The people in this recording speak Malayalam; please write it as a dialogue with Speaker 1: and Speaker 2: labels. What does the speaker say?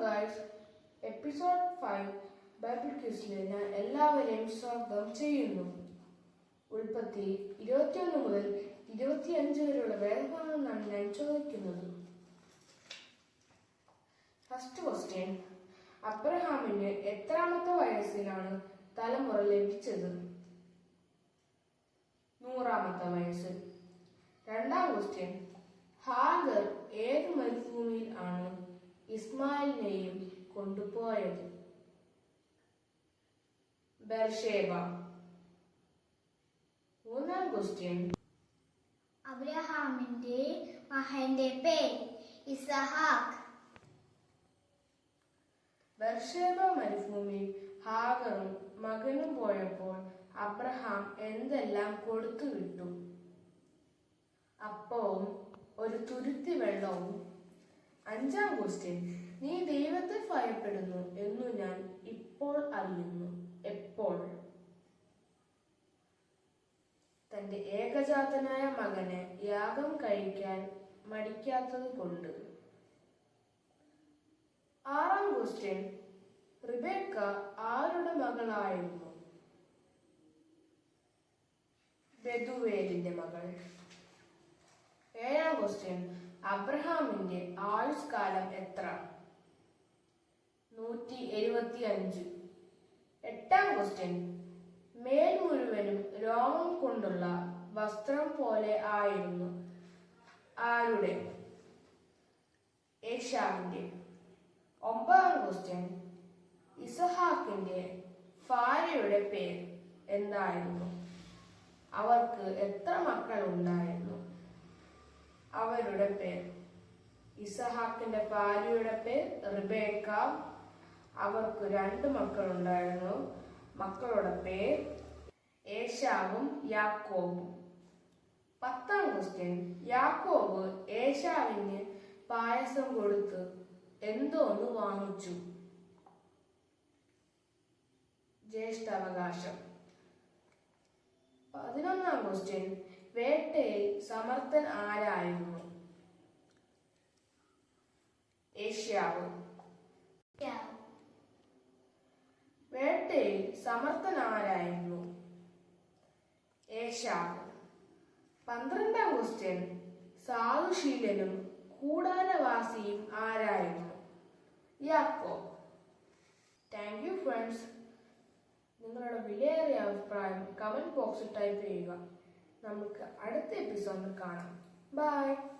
Speaker 1: ഗൈസ് എപ്പിസോഡ് ഫൈവ് ബൈബിൾ ക്വിസിൽ ഞാൻ എല്ലാവരെയും സ്വാഗതം ചെയ്യുന്നു. ഉൽപ്പത്തി ഇരുപത്തിയൊന്ന് മുതൽ ഇരുപത്തിയഞ്ച് വരെയുള്ള വേദഭാഗങ്ങളാണ് ഞാൻ ചോദിക്കുന്നത്. ഫസ്റ്റ് ക്വസ്റ്റ്യൻ അബ്രഹാമിന് എത്രാമത്തെ വയസ്സിലാണ് തലമുറ ലഭിച്ചത്? നൂറാമത്തെ വയസ്സ്. രണ്ടാം ക്വസ്റ്റ്യൻ ഹാഗർ ഇസ്മായിലിനെയും കൊണ്ടുപോയത്. ബർഷേബ. മൂന്നാം ക്വസ്റ്റ്യൻ.
Speaker 2: അബ്രഹാമിന്റെ മഹന്റെ പേര് ഇസഹാക്ക്
Speaker 1: ബർഷേബ മരുഭൂമിയിൽ ഹാഗറും മകനും പോയപ്പോൾ അബ്രഹാം എന്തെല്ലാം കൊടുത്തു വിട്ടു അപ്പവും ഒരു തുരുത്തി വെള്ളവും അഞ്ചാം ക്വസ്റ്റ്യൻ നീ ദൈവത്തെ ഭയപ്പെടുന്നു എന്നു ഞാൻ ഇപ്പോൾ അറിയുന്നു. എപ്പോൾ? തന്റെ ഏകജാതനായ മകനെ യാഗം കഴിക്കാൻ മടിക്കാത്തത് കൊണ്ട്. ആറാം ക്വസ്റ്റ്യൻ റിബേക്ക ആരുടെ മകളായിരുന്നു? ബെദുവേലിന്റെ മകൾ. ഏഴാം ക്വസ്റ്റ്യൻ അബ്രഹാമിന്റെ ആയുഷ്കാലം എത്ര? നൂറ്റി എഴുപത്തി അഞ്ച് എട്ടാം ക്വസ്റ്റ്യൻ മേൽ മുഴുവനും രോമം കൊണ്ടുള്ള വസ്ത്രം പോലെ ആയിരുന്നു. ആരുടെ? ഏഷ്യാവിന്റെ ഒമ്പതാം ക്വസ്റ്റ്യൻ ഇസഹാക്കിന്റെ ഭാര്യയുടെ പേര് എന്തായിരുന്നു? അവർക്ക് എത്ര മക്കൾ ഉണ്ടായിരുന്നു അവരുടെ പേര്. ഇസഹാക്കിന്റെ ഭാര്യയുടെ പേര് റിബേക്ക. അവർക്ക് രണ്ട് മക്കളുണ്ടായിരുന്നു. മക്കളുടെ പേർ ഏഷാവും യാക്കോബും. പത്താം ക്വസ്റ്റ്യൻ യാക്കോബ് ഏഷാവിന് പായസം കൊടുത്ത് എന്തോന്ന് വാങ്ങിച്ചു. ജ്യേഷ്ഠാവകാശം. പതിനൊന്നാം ക്വസ്റ്റ്യൻ വേട്ടയിൽ സമർത്ഥൻ ആരായിരുന്നു? ഏഷ്യാവ്. വേട്ടയിൽ സമർത്ഥൻ ആരായിരുന്നു? ഏഷ്യാവ്. പന്ത്രണ്ടാം ക്വസ്റ്റ്യൻ സാധുശീലനും കൂടാരവാസിയും ആരായിരുന്നു? യാക്കോ താങ്ക് യു ഫ്രണ്ട്സ് നിങ്ങളുടെ വിലയേറിയ അഭിപ്രായം കമന്റ് ബോക്സിൽ ടൈപ്പ് ചെയ്യുക. നമുക്ക് അടുത്ത എപ്പിസോഡിൽ കാണാം. ബൈ